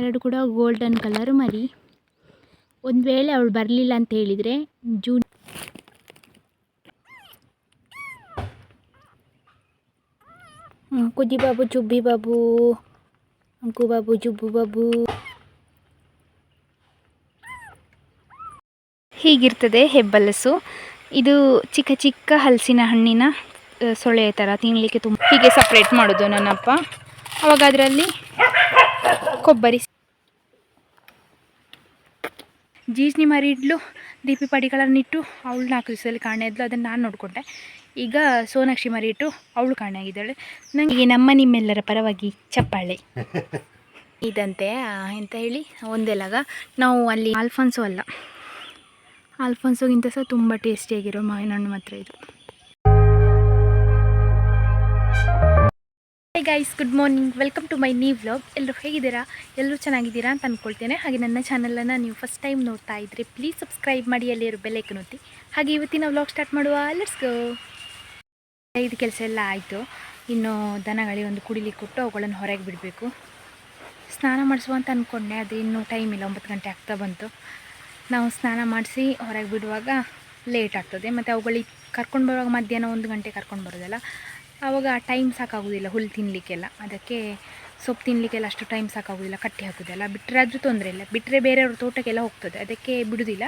ಎರಡು ಕೂಡ golden colour ಮರಿ. ಒಂದು ವೇಳೆ ಅವಳು ಬರಲಿಲ್ಲ ಅಂತ ಹೇಳಿದರೆ ಜೂನ್ ಕುದಿ ಬಾಬು, ಜುಬ್ಬಿ ಬಾಬು, ಅಂಕು ಬಾಬು, ಜುಬ್ಬು ಬಾಬು. ಹೀಗಿರ್ತದೆ ಹೆಬ್ಬಲಸು. ಇದು ಚಿಕ್ಕ ಚಿಕ್ಕ ಹಲಸಿನ ಹಣ್ಣಿನ ಸೊಳ್ಳೆ ಸೊಳೆ ಥರ ತಿನ್ನಲಿಕ್ಕೆ ತುಂಬ ಹೀಗೆ ಸಪ್ರೇಟ್ ಮಾಡೋದು ನನ್ನಪ್ಪ. ಅವಾಗ ಅದರಲ್ಲಿ ಕೊಬ್ಬರಿ ಜೀಜ್ನಿ ಮರಿ ಇಡ್ಲು ದೀಪಿ ಪಡಿಗಳನ್ನಿಟ್ಟು ಅವಳು ನಾಲ್ಕು ದಿವಸದಲ್ಲಿ ಕಾಣೆ ಇದ್ಲು. ಅದನ್ನು ನಾನು ನೋಡಿಕೊಂಡೆ. ಈಗ ಸೋನಾಕ್ಷಿ ಮರಿ ಇಟ್ಟು ಅವಳು ಕಾಣೆ ಆಗಿದ್ದಾಳೆ. ನನಗೆ ನಮ್ಮ ನಿಮ್ಮೆಲ್ಲರ ಪರವಾಗಿ ಚಪ್ಪಾಳೆ. ಇದಂತೆ ಎಂತ ಹೇಳಿ? ಒಂದೆಲಾಗ ನಾವು ಅಲ್ಲಿ ಆಲ್ಫಾನ್ಸೋ ಅಲ್ಲ. ಆಲ್ಫಾನ್ಸೋಗಿಂತ ಸಹ ತುಂಬ ಟೇಸ್ಟಿಯಾಗಿರೋ ಮಾವಿನ ಹಣ್ಣು ಮಾತ್ರ ಇದು. Hey guys good morning welcome to my new vlog ಎಲ್ಲರೂ ಹೇಗಿದ್ದೀರಾ? ಎಲ್ಲರೂ ಚೆನ್ನಾಗಿದ್ದೀರಾ ಅಂತ ಅಂದ್ಕೊಳ್ತೇನೆ ಹಾಗೆ ನನ್ನ ಚಾನಲನ್ನು ನೀವು ಫಸ್ಟ್ ಟೈಮ್ ನೋಡ್ತಾ ಇದ್ದರೆ ಪ್ಲೀಸ್ ಸಬ್ಸ್ಕ್ರೈಬ್ ಮಾಡಿ ಅಲ್ಲಿರೋ ಬೆಲ್ಲೈಕನ್ ಒತ್ತಿ. ಹಾಗೆ ಇವತ್ತಿನ ವ್ಲಾಗ್ ಸ್ಟಾರ್ಟ್ ಮಾಡುವ. ಲೆಟ್ಸ್ ಗೋ ಇದು ಕೆಲಸ ಎಲ್ಲ ಆಯಿತು. ಇನ್ನು ದನಗಳಿಗೆ ಒಂದು ಕುಡಿಲಿಕ್ಕೆ ಕೊಟ್ಟು ಅವುಗಳನ್ನು ಹೊರಗೆ ಬಿಡಬೇಕು. ಸ್ನಾನ ಮಾಡಿಸುವ ಅಂತ ಅಂದ್ಕೊಂಡೆ ಅದು ಇನ್ನೂ ಟೈಮ್ ಇಲ್ಲ. ಒಂಬತ್ತು ಗಂಟೆ ಆಗ್ತಾ ಬಂತು. ನಾವು ಸ್ನಾನ ಮಾಡಿಸಿ ಹೊರಗೆ ಬಿಡುವಾಗ ಲೇಟ್ ಆಗ್ತದೆ. ಮತ್ತು ಅವುಗಳಿಗೆ ಕರ್ಕೊಂಡು ಬರುವಾಗ ಮಧ್ಯಾಹ್ನ ಒಂದು ಗಂಟೆ ಕರ್ಕೊಂಡು ಬರೋದಲ್ಲ. ಆವಾಗ ಟೈಮ್ ಸಾಕಾಗೋದಿಲ್ಲ ಹುಲ್ಲು ತಿನ್ನಲಿಕ್ಕೆಲ್ಲ ಅದಕ್ಕೆ ಸೊಪ್ಪು ತಿನ್ನಲಿಕ್ಕೆಲ್ಲ ಅಷ್ಟು ಟೈಮ್ ಸಾಕಾಗೋದಿಲ್ಲ, ಕಟ್ಟಿ ಹಾಕೋದಿಲ್ಲ. ಬಿಟ್ಟರೆ ಆದರೂ ತೊಂದರೆ ಇಲ್ಲ. ಬಿಟ್ಟರೆ ಬೇರೆಯವ್ರ ತೋಟಕ್ಕೆಲ್ಲ ಹೋಗ್ತದೆ. ಅದಕ್ಕೆ ಬಿಡುವುದಿಲ್ಲ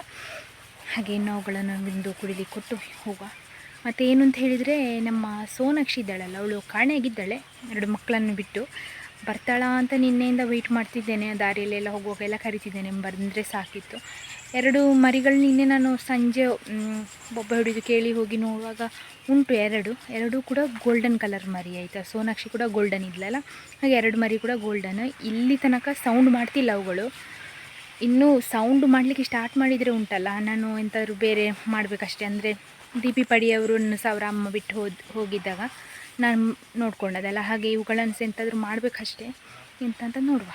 ಹಾಗೆ ಇನ್ನು ಅವುಗಳನ್ನು ಬಿಂದು ಕುಡಿಲಿಕ್ಕೆ ಕೊಟ್ಟು ಹೋಗುವ. ಮತ್ತು ಏನು ಅಂತ ಹೇಳಿದರೆ, ನಮ್ಮ ಸೋನಾಕ್ಷಿ ಇದ್ದಾಳಲ್ಲ, ಅವಳು ಕಾಣೆಯಾಗಿದ್ದಾಳೆ. ಎರಡು ಮಕ್ಕಳನ್ನು ಬಿಟ್ಟು. ಬರ್ತಾಳಾ ಅಂತ ನಿನ್ನೆಯಿಂದ ವೆಯ್ಟ್ ಮಾಡ್ತಿದ್ದೇನೆ. ದಾರಿಯಲ್ಲೆಲ್ಲ ಹೋಗುವಾಗೆಲ್ಲ ಕರಿತಿದ್ದೇನೆ. ಬಂದರೆ ಸಾಕಿತ್ತು. ಎರಡು ಮರಿಗಳು ನಿನ್ನೆ ನಾನು ಸಂಜೆ ಒಬ್ಬ ಹಿಡಿದು ಕೇಳಿ ಹೋಗಿ ನೋಡುವಾಗ ಉಂಟು ಎರಡು. ಎರಡೂ ಕೂಡ ಗೋಲ್ಡನ್ ಕಲರ್ ಮರಿ ಆಯಿತಾ? ಸೋನಾಕ್ಷಿ ಕೂಡ ಗೋಲ್ಡನ್ ಇದ್ಲಲ್ಲ? ಹಾಗೆ ಎರಡು ಮರಿ ಕೂಡ ಗೋಲ್ಡನ್ ಇಲ್ಲಿ ತನಕ ಸೌಂಡ್ ಮಾಡ್ತಿಲ್ಲ ಅವುಗಳು. ಇನ್ನೂ ಸೌಂಡ್ ಮಾಡಲಿಕ್ಕೆ ಸ್ಟಾರ್ಟ್ ಮಾಡಿದರೆ ಉಂಟಲ್ಲ? ನಾನು ಎಂತಾದರೂ ಬೇರೆ ಮಾಡಬೇಕಷ್ಟೇ. ಅಂದರೆ ದೀಪಿ ಪಡೆಯವರನ್ನು ಸಾವಿರ ಅಮ್ಮ ಬಿಟ್ಟು ಹೋದ್, ಹೋಗಿದ್ದಾಗ ನಾನು ನೋಡ್ಕೊಂಡದಲ್ಲ. ಹಾಗೆ ಇವುಗಳನ್ನು ಸಹ ಎಂತಾದರೂ ಮಾಡಬೇಕಷ್ಟೇ. ಎಂತ ನೋಡುವ.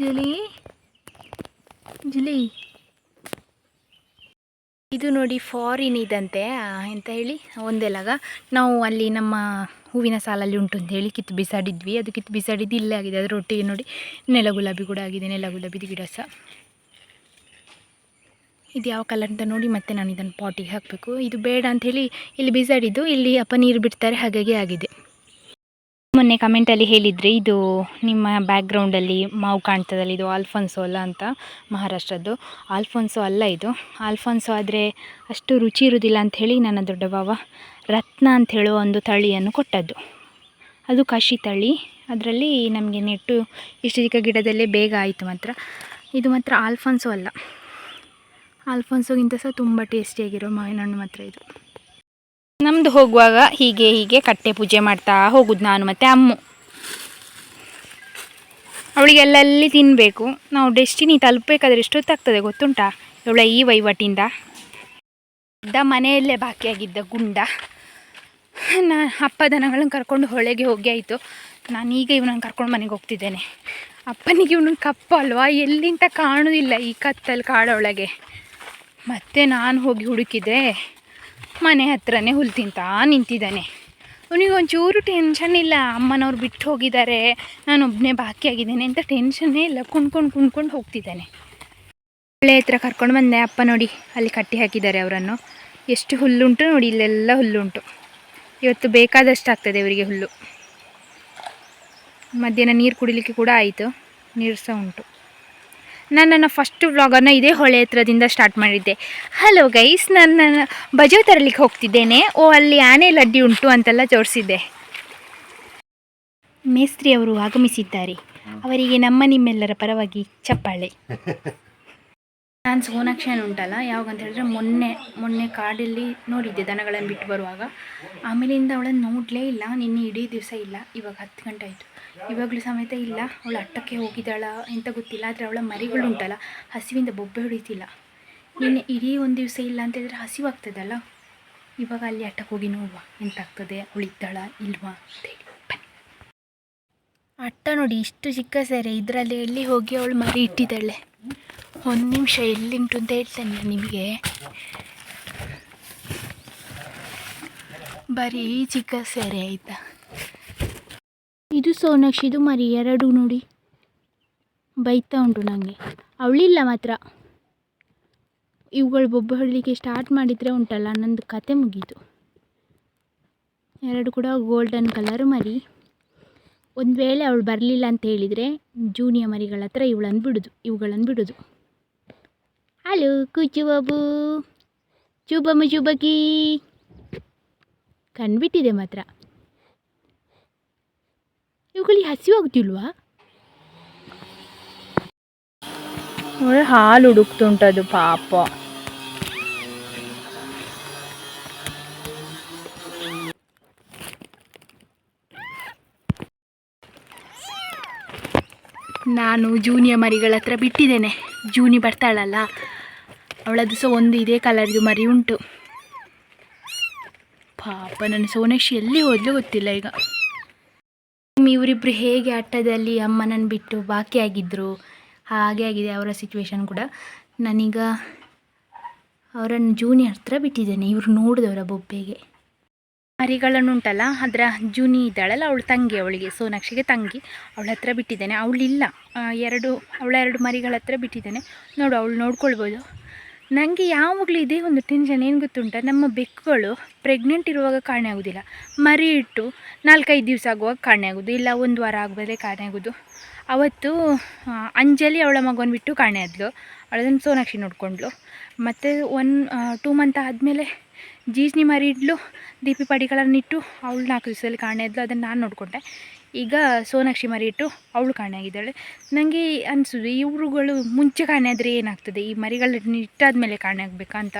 ಜುಲಿ? ಜುಲಿ? ಇದು ನೋಡಿ ಫಾರಿನ್ ಇದಂತೆ ಎಂತ ಹೇಳಿ? ಒಂದೆಲಾಗ ನಾವು ಅಲ್ಲಿ ನಮ್ಮ ಹೂವಿನ ಸಾಲಲ್ಲಿ ಉಂಟು ಅಂತ ಹೇಳಿ ಕಿತ್ತು ಬಿಸಾಡಿದ್ವಿ. ಅದು ಕಿತ್ತು ಬಿಸಾಡಿದ್ದು ಇಲ್ಲೇ ಆಗಿದೆ. ಅದರ ಒಟ್ಟಿಗೆ ನೋಡಿ ನೆಲ ಗುಲಾಬಿ ಕೂಡ ಆಗಿದೆ. ನೆಲ ಗುಲಾಬಿದು ಗಿಡ ಸಹ ಇದು ಯಾವ ಕಲರ್ ಅಂತ ನೋಡಿ ಮತ್ತೆ ನಾನು ಇದನ್ನು ಪಾಟಿಗೆ ಹಾಕಬೇಕು. ಇದು ಬೇಡ ಅಂತ ಹೇಳಿ ಇಲ್ಲಿ ಬಿಸಾಡಿದ್ದು. ಇಲ್ಲಿ ಅಪ್ಪ ನೀರು ಬಿಡ್ತಾರೆ. ಹಾಗಾಗಿ ಆಗಿದೆ. ಮೊನ್ನೆ ಕಮೆಂಟಲ್ಲಿ ಹೇಳಿದ್ರಿ, ಇದು ನಿಮ್ಮ ಬ್ಯಾಕ್ಗ್ರೌಂಡಲ್ಲಿ ಮಾವು ಕಾಣ್ತದಲ್ಲ, ಇದು ಆಲ್ಫೋನ್ಸೋ ಅಲ್ಲ ಅಂತ ಮಹಾರಾಷ್ಟ್ರದ್ದು. ಆಲ್ಫೋನ್ಸೋ ಅಲ್ಲ ಇದು. ಆಲ್ಫೋನ್ಸೋ ಆದರೆ ಅಷ್ಟು ರುಚಿ ಇರುವುದಿಲ್ಲ ಅಂಥೇಳಿ ನನ್ನ ದೊಡ್ಡ ಬಾವ ರತ್ನ ಅಂತ ಹೇಳೋ ಒಂದು ತಳಿಯನ್ನು ಕೊಟ್ಟದ್ದು. ಅದು ಕಾಶಿ ತಳಿ. ಅದರಲ್ಲಿ ನಮಗೆ ನೆಟ್ಟು ಇಷ್ಟು ಚಿಕ್ಕ ಗಿಡದಲ್ಲೇ ಬೇಗ ಆಯಿತು ಮಾತ್ರ. ಇದು ಮಾತ್ರ ಆಲ್ಫೋನ್ಸೋ ಅಲ್ಲ. ಆಲ್ಫೋನ್ಸೋಗಿಂತ ಸಹ ತುಂಬ ಟೇಸ್ಟಿಯಾಗಿರೋ ಮಾವಿನ ಹಣ್ಣು ಮಾತ್ರ ಇದು. ನಮ್ಮದು ಹೋಗುವಾಗ ಹೀಗೆ ಹೀಗೆ ಕಟ್ಟೆ ಪೂಜೆ ಮಾಡ್ತಾ ಹೋಗುದು ನಾನು ಮತ್ತು ಅಮ್ಮು. ಅವಳಿಗೆ ಅಲ್ಲಲ್ಲಿ ತಿನ್ನಬೇಕು ನಾವು ಡೆಸ್ಟಿನಿ ತಲುಪಬೇಕಾದ್ರೆ ಎಷ್ಟೊತ್ತಾಗ್ತದೆ ಗೊತ್ತುಂಟಾ? ಇವಳ ಈ ವಹಿವಾಟಿಂದ ಇದ್ದ ಮನೆಯಲ್ಲೇ ಬಾಕಿಯಾಗಿದ್ದ ಗುಂಡ. ನಾ ಅಪ್ಪ ದನಗಳನ್ನು ಕರ್ಕೊಂಡು ಹೊಳೆಗೆ ಹೋಗಿ ಆಯಿತು. ನಾನೀಗ ಇವನನ್ನು ಕರ್ಕೊಂಡು ಮನೆಗೆ ಹೋಗ್ತಿದ್ದೇನೆ. ಅಪ್ಪನಿಗೆ ಇವನು ಕಪ್ಪು ಅಲ್ವಾ? ಎಲ್ಲಿಂತ ಕಾಣುವುದಿಲ್ಲ ಈ ಕತ್ತಲ್ಲಿ ಕಾಡೊಳಗೆ. ಮತ್ತೆ ನಾನು ಹೋಗಿ ಹುಡುಕಿದೆ. ಮನೆ ಹತ್ರನೇ ಹುಲ್ ತಿಂತಾ ನಿಂತಿದ್ದಾನೆ. ಅವನಿಗೆ ಒಂಚೂರು ಟೆನ್ಷನ್ ಇಲ್ಲ. ಅಮ್ಮನವ್ರು ಬಿಟ್ಟು ಹೋಗಿದ್ದಾರೆ. ನಾನು ಒಬ್ಬನೇ ಬಾಕಿ ಆಗಿದ್ದೇನೆ ಅಂತ ಟೆನ್ಷನ್ನೇ ಇಲ್ಲ. ಕುಣ್ಕೊಂಡು ಕುಣ್ಕೊಂಡು ಹೋಗ್ತಿದ್ದಾನೆ. ಒಳ್ಳೆ ಹತ್ರ ಕರ್ಕೊಂಡು ಬಂದೆ. ಅಪ್ಪ ನೋಡಿ, ಅಲ್ಲಿ ಕಟ್ಟಿ ಹಾಕಿದ್ದಾರೆ ಅವರನ್ನು. ಎಷ್ಟು ಹುಲ್ಲುಂಟು ನೋಡಿ, ಇಲ್ಲೆಲ್ಲ ಹುಲ್ಲುಂಟು. ಇವತ್ತು ಬೇಕಾದಷ್ಟು ಆಗ್ತದೆ ಇವರಿಗೆ ಹುಲ್ಲು. ಮಧ್ಯಾಹ್ನ ನೀರು ಕುಡಿಲಿಕ್ಕೆ ಕೂಡ ಆಯಿತು. ನೀರು ಸಹ ಉಂಟು. ನಾನು ನನ್ನ ಫಸ್ಟ್ ವ್ಲಾಗನ್ನು ಇದೇ ಹೊಳೆ ಹತ್ರದಿಂದ ಸ್ಟಾರ್ಟ್ ಮಾಡಿದ್ದೆ. ಹಲೋ ಗೈಸ್ ನಾನು ನನ್ನ ಬಜೋ ತರಲಿಕ್ಕೆ ಹೋಗ್ತಿದ್ದೇನೆ. ಓ, ಅಲ್ಲಿ ಆನೆ ಲಡ್ಡಿ ಉಂಟು ಅಂತೆಲ್ಲ ತೋರಿಸಿದ್ದೆ. ಮೇಸ್ತ್ರಿ ಅವರು ಆಗಮಿಸಿದ್ದಾರೆ. ಅವರಿಗೆ ನಮ್ಮ ನಿಮ್ಮೆಲ್ಲರ ಪರವಾಗಿ ಚಪ್ಪಾಳೆ. ನಾನು ಸೋನಾಕ್ಷನ್ ಉಂಟಲ್ಲ ಯಾವಾಗಂತ ಹೇಳಿದ್ರೆ ಮೊನ್ನೆ ಮೊನ್ನೆ ಕಾಡಲ್ಲಿ ನೋಡಿದ್ದೆ ದನಗಳನ್ನು ಬಿಟ್ಟು ಬರುವಾಗ. ಆಮೇಲಿಂದ ಅವಳನ್ನು ನೋಡಲೇ ಇಲ್ಲ, ನಿನ್ನೆ ಇಡೀ ದಿವಸ ಇಲ್ಲ, ಇವಾಗ ಹತ್ತು ಗಂಟೆ ಆಯಿತು. ಇವಾಗಲೂ ಸಮೇತ ಇಲ್ಲ. ಅವಳು ಅಟ್ಟಕ್ಕೆ ಹೋಗಿದ್ದಾಳ ಎಂತ ಗೊತ್ತಿಲ್ಲ. ಆದರೆ ಅವಳ ಮರಿಗಳು ಉಂಟಲ್ಲ ಹಸಿವಿಂದ ಬೊಬ್ಬೆ ಹೊಡಿತಿಲ್ಲ. ನಿನ್ನೆ ಇಡೀ ಒಂದು ದಿವಸ ಇಲ್ಲ ಅಂತ ಹೇಳಿದ್ರೆ ಹಸಿವಾಗ್ತದಲ್ಲ? ಇವಾಗ ಅಲ್ಲಿ ಅಟ್ಟಕ್ಕೆ ಹೋಗಿ ನೋಡುವ. ಎಂತಾಗ್ತದೆ? ಅವಳಿದ್ದಾಳ ಇಲ್ವಾ ಅಂತ ಹೇಳಿ. ಅಟ್ಟ ನೋಡಿ ಇಷ್ಟು ಚಿಕ್ಕ ಸೆರೆ. ಇದರಲ್ಲಿ ಎಲ್ಲಿ ಹೋಗಿ ಅವಳು ಮರಿ ಇಟ್ಟಿದ್ದಾಳೆ? ಒಂದು ನಿಮಿಷ ಎಲ್ಲಿಂಟು ಅಂತ ಹೇಳ್ತೇನೆ ನಿಮಗೆ. ಬರೀ ಚಿಕ್ಕ ಸೆರೆ ಆಯಿತಾ? ಇದು ಸೋನಾಕ್ಷಿದು ಮರಿ, ಎರಡು ನೋಡಿ. ಬೈತಾ ಉಂಟು ನನಗೆ ಅವಳಿಲ್ಲ ಮಾತ್ರ. ಇವುಗಳು ಬೊಬ್ಬ ಸ್ಟಾರ್ಟ್ ಮಾಡಿದರೆ ಉಂಟಲ್ಲ, ನಂದು ಕತೆ ಮುಗೀತು. ಎರಡು ಕೂಡ ಗೋಲ್ಡನ್ ಕಲರ್ ಮರಿ. ಒಂದು ವೇಳೆ ಅವಳು ಬರಲಿಲ್ಲ ಅಂತ ಹೇಳಿದರೆ ಜೂನಿಯ ಮರಿಗಳ ಹತ್ರ ಇವಳನ್ನು ಬಿಡೋದು, ಇವುಗಳನ್ನು ಬಿಡೋದು. ಹಲೋ ಕುಚುಬಾಬು ಚೂಬಮ್ಮ ಚೂಬಕಿ ಕಣ್ಬಿಟ್ಟಿದೆ ಮಾತ್ರ. ಇವುಗಳಿಗೆ ಹಸಿವಾಗ್ತಿಲ್ವಾ ಹಾಲು ಹುಡುಕ್ತುಂಟದು ಪಾಪ. ನಾನು ಜೂನಿಯ ಮರಿಗಳ ಹತ್ರ ಬಿಟ್ಟಿದ್ದೇನೆ. ಜೂನಿ ಬರ್ತಾಳಲ್ಲ. ಅವಳದು ಸಹ ಒಂದು ಇದೇ ಕಲರ್ದು ಮರಿ ಉಂಟು. ಪಾಪ ನನ್ನ ಸೋನಾಕ್ಷಿ ಎಲ್ಲಿ ಹೋದ್ಲು ಗೊತ್ತಿಲ್ಲ ಈಗ. ಇವರಿಬ್ಬರು ಹೇಗೆ ಆಟದಲ್ಲಿ ಅಮ್ಮನನ್ನು ಬಿಟ್ಟು ಬಾಕಿ ಆಗಿದ್ದರು ಹಾಗೆ ಆಗಿದೆ ಅವರ ಸಿಚುವೇಶನ್ ಕೂಡ. ನಾನೀಗ ಅವರನ್ನು ಜೂನಿಯರ್ ಹತ್ರ ಬಿಟ್ಟಿದ್ದೇನೆ, ಇವರು ನೋಡಿದವರ ಬೊಬ್ಬೆಗೆ. ಮರಿಗಳನ್ನು ಉಂಟಲ್ಲ, ಅದರ ಜೂನಿ ಇದ್ದಾಳಲ್ಲ, ಅವಳು ತಂಗಿ ಅವಳಿಗೆ, ಸೋನಾಕ್ಷಿಗೆ ತಂಗಿ. ಅವಳ ಹತ್ರ ಬಿಟ್ಟಿದ್ದೇನೆ, ಅವಳಿಲ್ಲ. ಎರಡು, ಅವಳ ಎರಡು ಮರಿಗಳ ಹತ್ರ ಬಿಟ್ಟಿದ್ದೇನೆ. ನೋಡು, ಅವಳು ನೋಡ್ಕೊಳ್ಬೋದು. ನನಗೆ ಯಾವಾಗಲೂ ಇದೇ ಒಂದು ಟೆನ್ಷನ್ ಏನು ಗೊತ್ತುಂಟ? ನಮ್ಮ ಬೆಕ್ಕುಗಳು ಪ್ರೆಗ್ನೆಂಟ್ ಇರುವಾಗ ಕಾಣೆ ಆಗೋದಿಲ್ಲ. ಮರಿ ಇಟ್ಟು ನಾಲ್ಕೈದು ದಿವಸ ಆಗುವಾಗ ಕಾಣೆ ಆಗೋದು. ಇಲ್ಲ ಒಂದು ವಾರ ಆಗುವುದೇ ಕಾಣೆ ಆಗೋದು. ಅವತ್ತು ಅಂಜಲಿ ಅವಳ ಮಗನ ಬಿಟ್ಟು ಕಾಣೆ ಆದ್ಲು. ಅವಳದನ್ನು ಸೋನಾಕ್ಷಿ ನೋಡ್ಕೊಂಡ್ಲು. ಮತ್ತು ಒನ್ ಟೂ ಮಂತ್ ಆದಮೇಲೆ ಜೀಸ್ನಿ ಮರಿ ಇಡ್ಲು ದೀಪಿ ಪಡಿಗಳನ್ನಿಟ್ಟು ಅವಳು ನಾಲ್ಕು ದಿವಸದಲ್ಲಿ ಕಾಣೆ ಆದ್ಲು. ಅದನ್ನು ನಾನು ನೋಡಿಕೊಂಡೆ. ಈಗ ಸೋನಾಕ್ಷಿ ಮರಿ ಇಟ್ಟು ಅವಳು ಕಾಣೆ ಆಗಿದ್ದಾಳೆ ನನಗೆ ಅನಿಸೋದು ಇವರುಗಳು ಮುಂಚೆ ಕಾಣೆ ಆದರೆ ಏನಾಗ್ತದೆ? ಈ ಮರಿಗಳನ್ನ ಇಟ್ಟಾದ್ಮೇಲೆ ಕಾಣೆ ಆಗಬೇಕಾ ಅಂತ.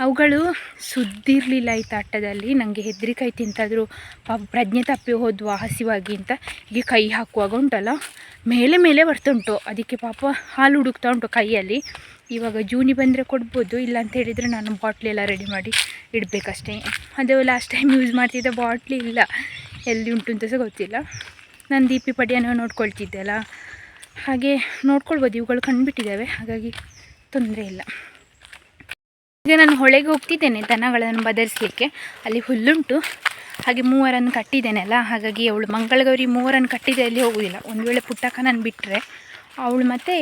ಅವುಗಳು ಸುದ್ದಿರಲಿಲ್ಲ ಈ ತಟ್ಟದಲ್ಲಿ. ನನಗೆ ಹೆದರಿಕಾಯ್ತು ಎಂತಾದರೂ ಪಾಪ ಪ್ರಜ್ಞೆ ತಪ್ಪಿ ಹೋದ್ವಾ ಹಸಿವಾಗಿ ಅಂತ. ಹೀಗೆ ಕೈ ಹಾಕುವಾಗ ಉಂಟಲ್ಲ? ಮೇಲೆ ಮೇಲೆ ಬರ್ತುಂಟು. ಅದಕ್ಕೆ ಪಾಪ ಹಾಲು ಹುಡುಕ್ತಾ ಉಂಟು ಕೈಯಲ್ಲಿ. ಇವಾಗ ಜೂನಿ ಬಂದರೆ ಕೊಡ್ಬೋದು, ಇಲ್ಲ ಅಂತ ಹೇಳಿದರೆ ನಾನು ಬಾಟ್ಲಿ ಎಲ್ಲ ರೆಡಿ ಮಾಡಿ ಇಡಬೇಕಷ್ಟೇ. ಅದು ಲಾಸ್ಟ್ ಟೈಮ್ ಯೂಸ್ ಮಾಡ್ತಿದ್ದ ಬಾಟ್ಲಿ ಇಲ್ಲ. ಎಲ್ಲಿ ಉಂಟು ಅಂತ ಸಹ ಗೊತ್ತಿಲ್ಲ. ನಾನು ದೀಪಿ ಪಡಿಯನ್ನು ನೋಡ್ಕೊಳ್ತಿದ್ದೆ ಅಲ್ಲ ಹಾಗೆ ನೋಡ್ಕೊಳ್ಬೋದು, ಇವುಗಳು ಕಂಡುಬಿಟ್ಟಿದ್ದಾವೆ, ಹಾಗಾಗಿ ತೊಂದರೆ ಇಲ್ಲ. ಈಗ ನಾನು ಹೊಳೆಗೆ ಹೋಗ್ತಿದ್ದೇನೆ, ದನಗಳನ್ನು ಬದಲಿಸಲಿಕ್ಕೆ ಅಲ್ಲಿ ಹುಲ್ಲುಂಟು. ಹಾಗೆ ಮೂವರನ್ನು ಕಟ್ಟಿದ್ದೇನೆ ಅಲ್ಲ, ಹಾಗಾಗಿ ಅವಳು ಮಂಗಳಗೌರಿ ಮೂವರನ್ನು ಕಟ್ಟಿದೆ ಅಲ್ಲಿ ಹೋಗುವುದಿಲ್ಲ ಒಂದು ವೇಳೆ ಪುಟ್ಟಕ್ಕ ನಾನು ಬಿಟ್ಟರೆ ಅವಳು ಮತ್ತು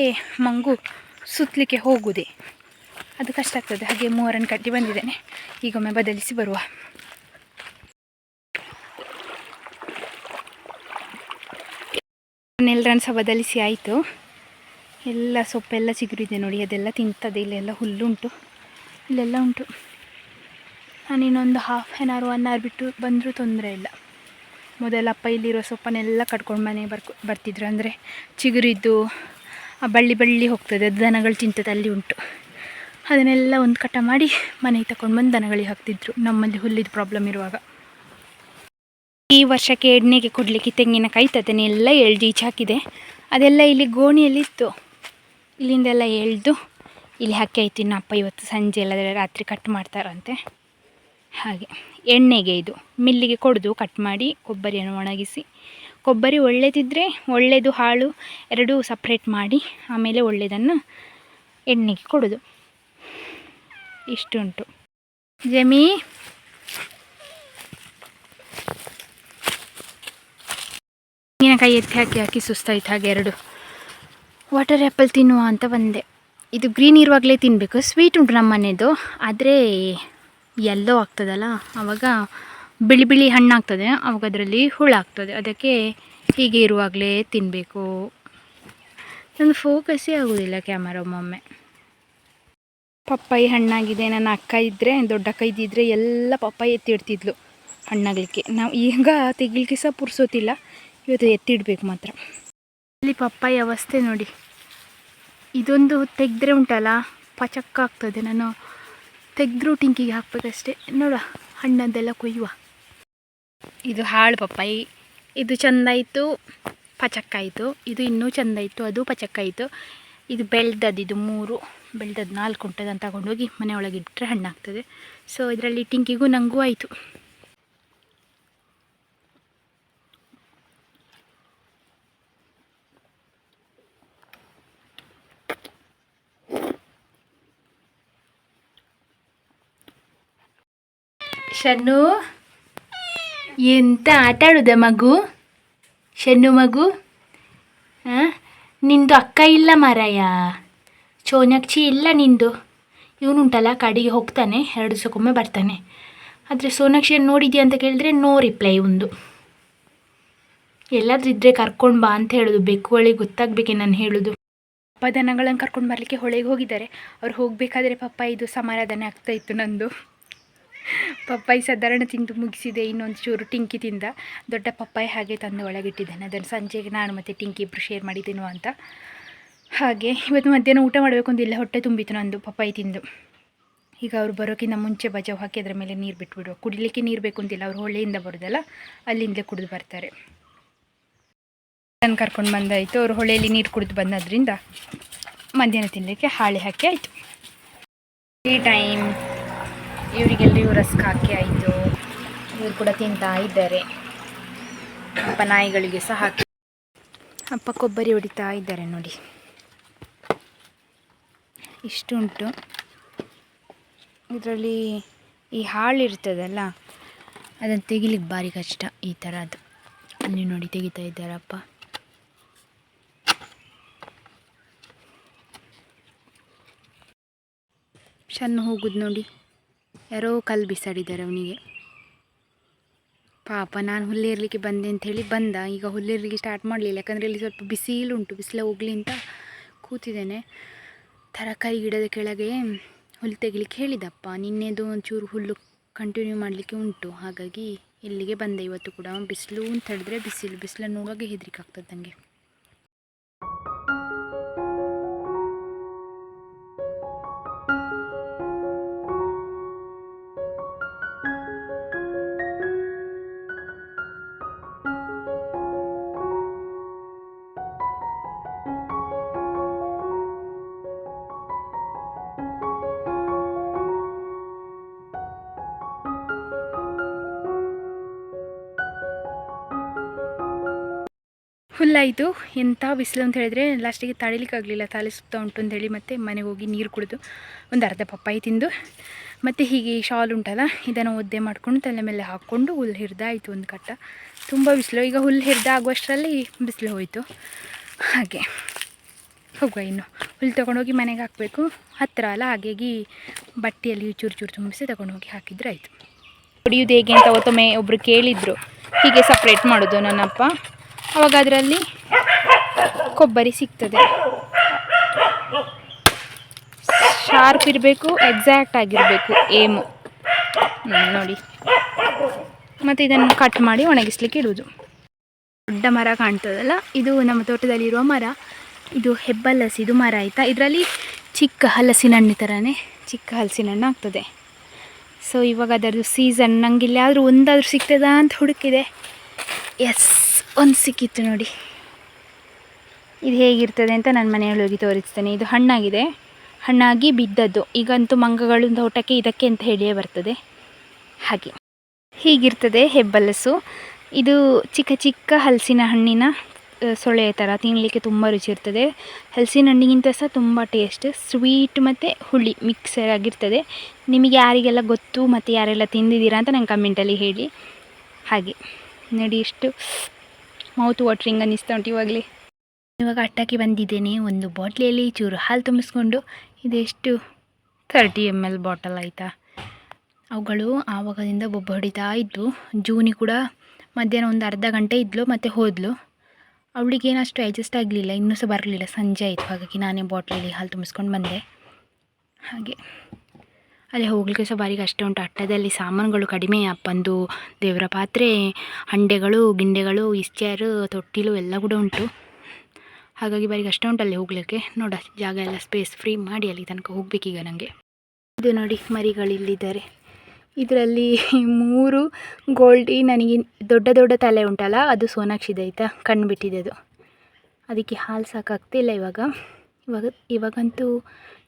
ಮಂಗು ಸುತ್ತಲಿಕ್ಕೆ ಹೋಗುವುದೇ ಅದು ಕಷ್ಟ ಆಗ್ತದೆ, ಹಾಗೆ ಮೂವರನ್ನು ಕಟ್ಟಿ ಬಂದಿದ್ದೇನೆ. ಈಗೊಮ್ಮೆ ಬದಲಿಸಿ ಬರುವ. ನೆಲ್ಲರನ್ನು ಸಹ ಬದಲಿಸಿ ಆಯಿತು. ಎಲ್ಲ ಸೊಪ್ಪೆಲ್ಲ ಚಿಗುರಿದೆ ನೋಡಿ, ಅದೆಲ್ಲ ತಿಂತದೆ. ಇಲ್ಲೆಲ್ಲ ಹುಲ್ಲುಂಟು. ಇಲ್ಲೆಲ್ಲ ಉಂಟು. ನಾನು ಇನ್ನೊಂದು half an hour one hour ಬಿಟ್ಟು ಬಂದರೂ ತೊಂದರೆ ಇಲ್ಲ. ಮೊದಲ ಅಪ್ಪ ಇಲ್ಲಿರೋ ಸೊಪ್ಪನ್ನೆಲ್ಲ ಕಟ್ಕೊಂಡು ಮನೆ ಬರ್ಕೊ, ಬರ್ತಿದ್ರು. ಅಂದರೆ ಚಿಗುರಿದ್ದು, ಆ ಬಳ್ಳಿ ಬಳ್ಳಿ ಹೋಗ್ತದೆ, ಅದು ದನಗಳು ತಿಂತದೆ, ಅಲ್ಲಿ ಉಂಟು. ಅದನ್ನೆಲ್ಲ ಒಂದು ಕಟ ಮಾಡಿ ಮನೆಗೆ ತಗೊಂಡು ಬಂದು ದನಗಳಿಗೆ ಹಾಕ್ತಿದ್ರು. ನಮ್ಮಲ್ಲಿ ಹುಲ್ಲಿದ್ದು ಪ್ರಾಬ್ಲಮ್ ಇರುವಾಗ. ಈ ವರ್ಷಕ್ಕೆ ಎಣ್ಣೆಗೆ ಕೊಡಲಿಕ್ಕೆ ತೆಂಗಿನಕಾಯಿ, ತದನೆಲ್ಲ ಎಳ್ದು ಈಚೆ ಹಾಕಿದೆ. ಅದೆಲ್ಲ ಇಲ್ಲಿ ಗೋಣಿಯಲ್ಲಿ ಇತ್ತು ಇಲ್ಲಿಂದೆಲ್ಲ ಎಳ್ದು ಇಲ್ಲಿ ಹಾಕಿ ಆಯ್ತು. ಇನ್ನು ಇವತ್ತು ಸಂಜೆ ಎಲ್ಲ ರಾತ್ರಿ ಕಟ್ ಮಾಡ್ತಾರಂತೆ. ಹಾಗೆ. ಎಣ್ಣೆಗೆ ಇದು. ಮಿಲ್ಲಿಗೆ ಕೊಡೋದು ಕಟ್ ಮಾಡಿ ಕೊಬ್ಬರಿಯನ್ನು ಒಣಗಿಸಿ. ಕೊಬ್ಬರಿ ಒಳ್ಳೆದಿದ್ದರೆ ಒಳ್ಳೆಯದು ಹಾಳು ಎರಡೂ ಸಪ್ರೇಟ್ ಮಾಡಿ ಆಮೇಲೆ ಒಳ್ಳೆಯದನ್ನು ಎಣ್ಣೆಗೆ ಕೊಡೋದು. ಇಷ್ಟುಂಟು. ಜಮಿ ತೆಂಗಿನಕಾಯಿ ಎತ್ತಿ ಹಾಕಿ ಹಾಕಿ ಸುಸ್ತಾಯ್ತು ಹಾಗೆ ಎರಡು. ವಾಟರ್ ಆ್ಯಪಲ್ ತಿನ್ನುವ ಅಂತ ಬಂದೆ. ಇದು ಗ್ರೀನ್ ಇರುವಾಗಲೇ ತಿನ್ನಬೇಕು ಸ್ವೀಟ್ ಉಂಟು ನಮ್ಮ ಮನೆಯದು ಆದರೆ ಎಲ್ಲೋ ಆಗ್ತದಲ್ಲ ಆವಾಗ ಬಿಳಿ ಬಿಳಿ ಹಣ್ಣಾಗ್ತದೆ. ಆವಾಗ ಅದರಲ್ಲಿ ಹುಳ ಆಗ್ತದೆ. ಅದಕ್ಕೆ ಹೀಗೆ ಇರುವಾಗಲೇ ತಿನ್ನಬೇಕು ನನ್ನ ಫೋಕಸ್ಸೇ ಆಗೋದಿಲ್ಲ ಕ್ಯಾಮರಾ ಒಮ್ಮೊಮ್ಮೆ. ಪಪ್ಪಾಯಿ ಹಣ್ಣಾಗಿದೆ. ನನ್ನ ಅಕ್ಕ ಇದ್ದರೆ ದೊಡ್ಡ ಅಕ್ಕ ಇದ್ದಿದ್ರೆ ಎಲ್ಲ ಪಪ್ಪಾಯಿ ಎತ್ತಿಡ್ತಿದ್ಲು ಹಣ್ಣಾಗಲಿಕ್ಕೆ. ನಾವು ಈಗ ತೆಗಿಲಿಕ್ಕೆ ಸಹ ಪುರ್ಸೋತಿಲ್ಲ ಇವತ್ತು ಎತ್ತಿಡ್ಬೇಕು ಮಾತ್ರ. ಇಲ್ಲಿ ಪಪ್ಪಾಯಿ ಅವಸ್ಥೆ ನೋಡಿ. ಇದೊಂದು ತೆಗೆದ್ರೆ ಉಂಟಲ್ಲ? ಪಚಕ್ಕ ಆಗ್ತದೆ. ನಾನು ತೆಗೆದ್ರು ಟಿಂಕಿಗೆ ಹಾಕ್ಬೇಕಷ್ಟೇ. ನೋಡ, ಹಣ್ಣದ್ದೆಲ್ಲ ಕೊಯ್ಯುವ. ಇದು ಹಾಳು ಪಪ್ಪಾಯಿ. ಇದು ಚೆಂದ ಇತ್ತು ಪಚಕ್ಕಾಯಿತು. ಇದು ಇನ್ನೂ ಚೆಂದ ಇತ್ತು ಅದು ಪಚಕ್ಕಾಯಿತು. ಇದು ಬೆಳ್ದದ್ದು, ಇದು ಮೂರು. ಬೆಳ್ದದ್ದು ನಾಲ್ಕು ಉಂಟದನ್ನು ತಗೊಂಡೋಗಿ ಮನೆಯೊಳಗೆ ಇಟ್ಟರೆ ಹಣ್ಣಾಗ್ತದೆ. ಸೊ ಇದರಲ್ಲಿ ಟಿಂಕಿಗೂ ನನಗೂ ಆಯಿತು. ಶನ್ನು? ಎಂತ ಆಟ ಆಡುದ ಮಗು? ಶನ್ನು ಮಗು? ಹಾಂ ನಿಂದು ಅಕ್ಕ ಇಲ್ಲ ಮಾರಾಯ. ಸೋನಾಕ್ಷಿ ಇಲ್ಲ ನಿಂದು. ಇವನುಂಟಲ್ಲ, ಕಾಡಿಗೆ ಹೋಗ್ತಾನೆ, ಎರಡು ದಿವಸಕ್ಕೊಮ್ಮೆ ಬರ್ತಾನೆ. ಆದರೆ ಸೋನಾಕ್ಷಿಯನ್ನು ನೋಡಿದ್ಯಾ ಅಂತ ಕೇಳಿದ್ರೆ ನೋ ರಿಪ್ಲೈ ಒಂದು ಎಲ್ಲಾದ್ರೂ ಇದ್ದರೆ ಕರ್ಕೊಂಡು ಬಾ ಅಂತ ಹೇಳೋದು ಬೆಕ್ಕುಗಳಿಗೆ ಗೊತ್ತಾಗಬೇಕೆ ನಾನು ಹೇಳೋದು. ದನಗಳನ್ನು ಕರ್ಕೊಂಡು ಬರಲಿಕ್ಕೆ ಹೊಳೆಗೆ ಹೋಗಿದ್ದಾರೆ. ಅವ್ರು ಹೋಗಬೇಕಾದ್ರೆ ಪಾಪ ಇದು ಸಮಾರಾಧನೆ ಆಗ್ತಾ ಇತ್ತು ನಂದು. ಪಪ್ಪಾಯಿ ಸಾಧಾರಣ ತಿಂದು ಮುಗಿಸಿದೆ, ಇನ್ನೊಂದು ಚೂರು ಟಿಂಕಿ ತಿಂದ. ದೊಡ್ಡ ಪಪ್ಪಾಯಿ ಹಾಗೆ ತಂದು ಒಳಗಿಟ್ಟಿದ್ದಾನೆ. ಅದನ್ನು ಸಂಜೆಗೆ ನಾನು ಮತ್ತು ಟಿಂಕಿ ಇಬ್ಬರು ಶೇರ್ ಮಾಡಿದ್ದೀನೋ ಅಂತ. ಹಾಗೆ ಇವತ್ತು ಮಧ್ಯಾಹ್ನ ಊಟ ಮಾಡಬೇಕು ಅಂತ ಇಲ್ಲ ಹೊಟ್ಟೆ ತುಂಬಿತ್ತು ನಂದು ಪಪ್ಪಾಯಿ ತಿಂದು. ಈಗ ಅವ್ರು ಬರೋಕ್ಕಿಂತ ಮುಂಚೆ ಬಜಾವ್ ಹಾಕಿ ಅದರ ಮೇಲೆ ನೀರು ಬಿಟ್ಬಿಡುವ. ಕುಡಿಲಿಕ್ಕೆ ನೀರು ಬೇಕು ಅಂತಿಲ್ಲ ಅವ್ರು ಹೊಳೆಯಿಂದ ಬರೋದಲ್ಲ, ಅಲ್ಲಿಂದಲೇ ಕುಡಿದು ಬರ್ತಾರೆ. ನಾನು ಕರ್ಕೊಂಡು ಬಂದಾಯಿತು, ಅವ್ರು ಹೊಳೆಯಲ್ಲಿ ನೀರು ಕುಡಿದು ಬಂದದ್ರಿಂದ ಮಧ್ಯಾಹ್ನ ತಿನ್ನಲಿಕ್ಕೆ ಹಾಳೆ ಹಾಕಿ ಆಯಿತು. ಈ ಟೈಮ್ ಇವರಿಗೆಲ್ಲರಿಗೂ ರಸ್ಕ್ ಹಾಕಿ ಆಯಿತು? ಇವರು ಕೂಡ ತಿಂತಾ ಇದ್ದಾರೆ. ಅಪ್ಪ ನಾಯಿಗಳಿಗೆ ಸಹ ಹಾಕಿ. ಅಪ್ಪ ಕೊಬ್ಬರಿ ಹೊಡಿತಾ ಇದ್ದಾರೆ ನೋಡಿ. ಇಷ್ಟುಂಟು. ಇದರಲ್ಲಿ ಈ ಹಾಳು ಇರ್ತದಲ್ಲ ಅದನ್ನು ತೆಗಿಲಿಕ್ಕೆ ಭಾರಿ ಕಷ್ಟ ಈ ಥರದ್ದು ಅಲ್ಲಿ ನೋಡಿ ತೆಗಿತಾ ಇದ್ದಾರಪ್ಪ. ಸಣ್ಣ ಹೋಗುದು ನೋಡಿ. ಯಾರೋ ಕಲ್ಲು ಬಿಸಾಡಿದ್ದಾರೆ ಅವನಿಗೆ. ಪಾಪ ನಾನು ಹುಲ್ಲೇರ್ಲಿಕ್ಕೆ ಬಂದೆ ಅಂತ ಹೇಳಿ ಬಂದ. ಈಗ ಹುಲ್ಲೇರ್ಲಿಕ್ಕೆ ಸ್ಟಾರ್ಟ್ ಮಾಡಲಿಲ್ಲ. ಯಾಕಂದರೆ ಇಲ್ಲಿ ಸ್ವಲ್ಪ ಬಿಸಿಲುಂಟು ಬಿಸಿಲ ಹೋಗಲಿ ಅಂತ ಕೂತಿದ್ದೇನೆ. ತರಕಾರಿ ಗಿಡದ ಕೆಳಗೆ ಹುಲ್ಲು ತೆಗಿಲಿಕ್ಕೆ ಹೇಳಿದಪ್ಪ. ನಿನ್ನೆದು ಒಂಚೂರು ಹುಲ್ಲು ಕಂಟಿನ್ಯೂ ಮಾಡಲಿಕ್ಕೆ ಉಂಟು. ಹಾಗಾಗಿ ಇಲ್ಲಿಗೆ ಬಂದೆ. ಇವತ್ತು ಕೂಡ ಬಿಸಿಲು ಅಂತ ಹೇಳಿದ್ರೆ ಬಿಸಿಲು. ಬಿಸಿಲನ್ನು ನೋಡುವಾಗ ಹೆದರಿಕೆ ಆಗ್ತದೆ ನನಗೆ ಹುಲ್ಲಾಯಿತು. ಎಂಥ ಬಿಸಿಲು ಅಂತ ಹೇಳಿದ್ರೆ ಲಾಸ್ಟಿಗೆ ತಡಿಲಿಕ್ಕಾಗಲಿಲ್ಲ ತಲೆ ಸುತ್ತ ಉಂಟು ಅಂತೇಳಿ ಮತ್ತೆ ಮನೆಗೆ ಹೋಗಿ ನೀರು ಕುಡಿದು ಒಂದು ಅರ್ಧ ಪಪ್ಪಾಯಿ ತಿಂದು ಮತ್ತು ಹೀಗೆ ಶಾಲ್ ಉಂಟಲ್ಲ, ಇದನ್ನು ಒದ್ದೆ ಮಾಡಿಕೊಂಡು ತಲೆ ಮೇಲೆ ಹಾಕ್ಕೊಂಡು ಹುಲ್ಲು ಹಿರಿದಾಯಿತು ಒಂದು ಕಟ್ಟ. ತುಂಬ ಬಿಸಿಲು. ಈಗ ಹುಲ್ಲು ಹಿರಿದಾಗುವಷ್ಟರಲ್ಲಿ ಬಿಸಿಲು ಹೋಯಿತು. ಹಾಗೆ ಹೋಗುವ ಇನ್ನು. ಹುಲ್ಲು ತೊಗೊಂಡೋಗಿ ಮನೆಗೆ ಹಾಕಬೇಕು. ಹತ್ತಿರ ಅಲ್ಲ, ಹಾಗಾಗಿ ಬಟ್ಟೆಯಲ್ಲಿ ಚೂರು ಚೂರು ತುಂಬಿಸಿ ತೊಗೊಂಡೋಗಿ ಹಾಕಿದ್ರೆ ಆಯಿತು. ಹೊಡಿಯೋದು ಹೇಗೆ ಅಂತ ಅವತ್ತೊಮ್ಮೆ ಒಬ್ಬರು ಕೇಳಿದರು. ಹೀಗೆ ಸಪ್ರೇಟ್ ಮಾಡೋದು ನನ್ನಪ್ಪ. ಅವಾಗ ಅದರಲ್ಲಿ ಕೊಬ್ಬರಿ ಸಿಗ್ತದೆ. ಶಾರ್ಪ್ ಇರಬೇಕು ಎಕ್ಸಾಕ್ಟ್ ಆಗಿರಬೇಕು ಏಮು ನೋಡಿ. ಮತ್ತು ಇದನ್ನು ಕಟ್ ಮಾಡಿ ಒಣಗಿಸ್ಲಿಕ್ಕೆ ಇಡುವುದು. ದೊಡ್ಡ ಮರ ಕಾಣ್ತದಲ್ಲ, ಇದು ನಮ್ಮ ತೋಟದಲ್ಲಿರುವ ಮರ. ಇದು ಹೆಬ್ಬಲಸಿದು ಮರ ಆಯಿತಾ? ಇದರಲ್ಲಿ ಚಿಕ್ಕ ಹಲಸಿನ ಹಣ್ಣು ಥರನೇ ಚಿಕ್ಕ ಹಲಸಿನ ಹಣ್ಣು ಆಗ್ತದೆ. ಸೊ ಇವಾಗ ಅದರದ್ದು ಸೀಸನ್ ನಂಗೆ ಇಲ್ಲಿ ಆದರೂ ಒಂದಾದರೂ ಸಿಗ್ತದಾ ಅಂತ ಹುಡುಕಿದೆ. ಎಸ್ ಒಂದು ಸಿಕ್ಕಿತ್ತು ನೋಡಿ. ಇದು ಹೇಗಿರ್ತದೆ ಅಂತ ನಾನು ಮನೆಯಲ್ಲಿ ಹೋಗಿ ತೋರಿಸ್ತೇನೆ. ಇದು ಹಣ್ಣಾಗಿದೆ. ಹಣ್ಣಾಗಿ ಬಿದ್ದದ್ದು. ಈಗಂತೂ ಮಂಗಗಳಿಂದ ಊಟಕ್ಕೆ ಇದಕ್ಕೆ ಅಂತ ಹೇಳಿಯೇ ಬರ್ತದೆ. ಹಾಗೆ. ಹೀಗಿರ್ತದೆ ಹೆಬ್ಬಲಸು. ಇದು ಚಿಕ್ಕ ಚಿಕ್ಕ ಹಲಸಿನ ಹಣ್ಣಿನ ಸೊಳ್ಳೆಯ ಥರ ತಿನ್ನಲಿಕ್ಕೆ ತುಂಬ ರುಚಿ ಇರ್ತದೆ. ಹಲಸಿನ ಹಣ್ಣಿಗಿಂತ ಸಹ ತುಂಬ ಟೇಸ್ಟ್. ಸ್ವೀಟ್ ಮತ್ತು ಹುಳಿ ಮಿಕ್ಸರ್ ಆಗಿರ್ತದೆ. ನಿಮಗೆ ಯಾರಿಗೆಲ್ಲ ಗೊತ್ತು ಮತ್ತು ಯಾರೆಲ್ಲ ತಿಂದಿದ್ದೀರಾ ಅಂತ ನಂಗೆ ಕಮೆಂಟಲ್ಲಿ ಹೇಳಿ. ಹಾಗೆ. ನೋಡಿ ಎಷ್ಟು ಮೌತ್ ವಾಟ್ರಿಂಗ್ ಅನ್ನಿಸ್ತಾ ಉಂಟು ಇವಾಗಲೇ. ಇವಾಗ ಅಟ್ಟಕ್ಕೆ ಬಂದಿದ್ದೇನೆ, ಒಂದು ಬಾಟ್ಲಿಯಲ್ಲಿ ಚೂರು ಹಾಲು ತುಂಬಿಸ್ಕೊಂಡು, ಇದೆಷ್ಟು ತರ್ಟಿ ಎಂ ಎಲ್ ಬಾಟಲ್ ಆಯಿತಾ. ಅವುಗಳು ಆವಾಗದಿಂದ ಬೊಬ್ಬ ಹೊಡಿತಾ ಇದ್ದು, ಜೂನಿ ಕೂಡ ಮಧ್ಯಾಹ್ನ ಒಂದು ಅರ್ಧ ಗಂಟೆ ಇದ್ಲು ಮತ್ತು ಹೋದ್ಲು. ಅವಳಿಗೇನು ಅಷ್ಟು ಅಡ್ಜಸ್ಟ್ ಆಗಲಿಲ್ಲ, ಇನ್ನೂ ಸಹ ಬರಲಿಲ್ಲ. ಸಂಜೆ ಆಯಿತು, ಹಾಗಾಗಿ ನಾನೇ ಬಾಟ್ಲಲ್ಲಿ ಹಾಲು ತುಂಬಿಸ್ಕೊಂಡು ಬಂದೆ. ಹಾಗೆ. ಅಲ್ಲೇ ಹೋಗ್ಲಿಕ್ಕೆ ಸಹ ಭಾರಿ ಕಷ್ಟ ಉಂಟು. ಅಟ್ಟದಲ್ಲಿ ಸಾಮಾನುಗಳು ಕಡಿಮೆ. ಅಪ್ಪಂದು ದೇವರ ಪಾತ್ರೆ, ಹಂಡೆಗಳು, ಗಿಂಡೆಗಳು, ಇಸ್ಚೇರು, ತೊಟ್ಟಿಲು ಎಲ್ಲ ಕೂಡ ಉಂಟು. ಹಾಗಾಗಿ ಭಾರಿ ಕಷ್ಟ ಉಂಟು ಅಲ್ಲಿ ಹೋಗಲಿಕ್ಕೆ. ನೋಡ, ಜಾಗ ಎಲ್ಲ ಸ್ಪೇಸ್ ಫ್ರೀ ಮಾಡಿ ಅಲ್ಲಿ ತನಕ ಹೋಗ್ಬೇಕೀಗ ನನಗೆ ಇದು ನೋಡಿ ಮರಿಗಳಿಲ್ಲಿದ್ದಾರೆ. ಇದರಲ್ಲಿ ಮೂರು ಗೋಲ್ಡಿ ನನಗೆ ದೊಡ್ಡ ದೊಡ್ಡ ತಲೆ ಉಂಟಲ್ಲ, ಅದು ಸೋನಾಕ್ಷಿದೆ ಆಯಿತಾ? ಕಣ್ಣು ಬಿಟ್ಟಿದೆ ಅದು. ಅದಕ್ಕೆ ಹಾಲು ಸಾಕಾಗ್ತಿಲ್ಲ ಇವಾಗ. ಇವಾಗ, ಇವಾಗಂತೂ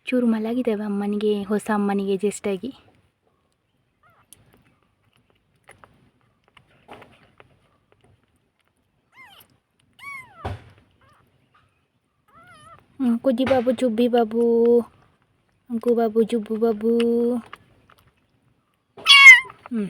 ಚೂರು ಮಲಗಿದ್ದಾವೆ ಅಮ್ಮನಿಗೆ ಹೊಸ ಅಮ್ಮನಿಗೆ ಜಸ್ಟಾಗಿ ಕುಜ್ಜಿ ಬಾಬು ಚುಬ್ಬಿ ಬಾಬು, ಅಂಕು ಬಾಬು, ಜುಬ್ಬು ಬಾಬು. ಹ್ಞೂ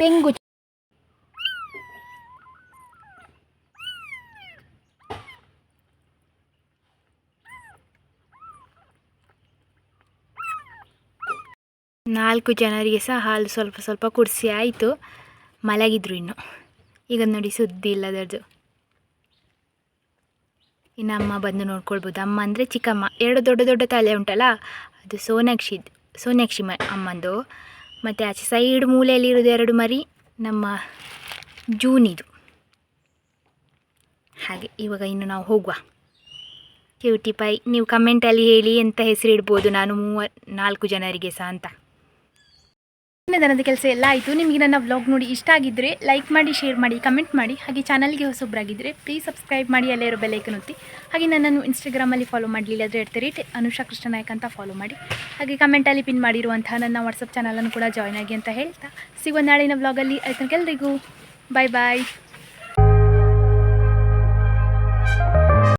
ಪೆಂಗು ನಾಲ್ಕು ಜನರಿಗೆ ಸಹ ಹಾಲು ಸ್ವಲ್ಪ ಸ್ವಲ್ಪ ಕುಡಿಸಿ ಆಯಿತು. ಮಲಗಿದ್ರು ಇನ್ನು. ಈಗ ನೋಡಿ ಸುದ್ದಿ ಇಲ್ಲ ಅದರದ್ದು ಇನ್ನು ಅಮ್ಮ ಬಂದು ನೋಡ್ಕೊಳ್ಬೋದು. ಅಮ್ಮ ಅಂದರೆ ಚಿಕ್ಕಮ್ಮ. ಎರಡು ದೊಡ್ಡ ದೊಡ್ಡ ತಲೆ ಉಂಟಲ್ಲ? ಅದು ಸೋನಾಕ್ಷಿ ಸೋನಾಕ್ಷಿ ಮ ಅಮ್ಮಂದು. ಮತ್ತು ಆಚೆ ಸೈಡ್ ಮೂಲೆಯಲ್ಲಿ ಇರೋದು ಎರಡು ಮರಿ, ನಮ್ಮ ಜೂನಿದು ಹಾಗೆ ಇವಾಗ ಇನ್ನು ನಾವು ಹೋಗುವ. ಕ್ಯೂಟಿ ಪೈ ನೀವು ಕಮೆಂಟಲ್ಲಿ ಹೇಳಿ ಎಂತ ಹೆಸರು ಇಡ್ಬೋದು ನಾನು ಮೂವ ನಾಲ್ಕು ಜನರಿಗೆ ಸಹ ಅಂತ. ದನದ ಕೆಲಸ ಎಲ್ಲ ಆಯಿತು. ನಿಮಗೆ ನನ್ನ ವ್ಲಾಗ್ ನೋಡಿ ಇಷ್ಟ ಆಗಿದ್ದರೆ ಲೈಕ್ ಮಾಡಿ ಶೇರ್ ಮಾಡಿ ಕಮೆಂಟ್ ಮಾಡಿ. ಹಾಗೆ ಚಾನಲ್ಗೆ ಹೊಸೊಬ್ಬರಾಗಿದ್ದರೆ ಪ್ಲೀಸ್ ಸಬ್ಸ್ಕ್ರೈಬ್ ಮಾಡಿ, ಅಲ್ಲೇ ಇರೋ ಬೆಲೈಕನ್ ಒತ್ತಿ. ಹಾಗೆ ನನ್ನನ್ನು ಇನ್ಸ್ಟಾಗ್ರಾಮಲ್ಲಿ ಫಾಲೋ ಮಾಡಲಿಲ್ಲ ಅದ್ರ ಎಡ್ತೀರಿ ಅನುಷಾ ಕೃಷ್ಣನಾಯಕ್ ಅಂತ ಫಾಲೋ ಮಾಡಿ. ಹಾಗೆ ಕಮೆಂಟಲ್ಲಿ ಪಿನ್ ಮಾಡಿರುವಂತಹ ನನ್ನ ವಾಟ್ಸಪ್ ಚಾನಲನ್ನು ಕೂಡ ಜಾಯ್ನ್ ಆಗಿ ಅಂತ ಹೇಳ್ತಾ. ಸಿಗುವ ನಾಳಿನ ವ್ಲಾಗಲ್ಲಿ ಆಯ್ತು ಎಲ್ರಿಗೂ. ಬಾಯ್ ಬಾಯ್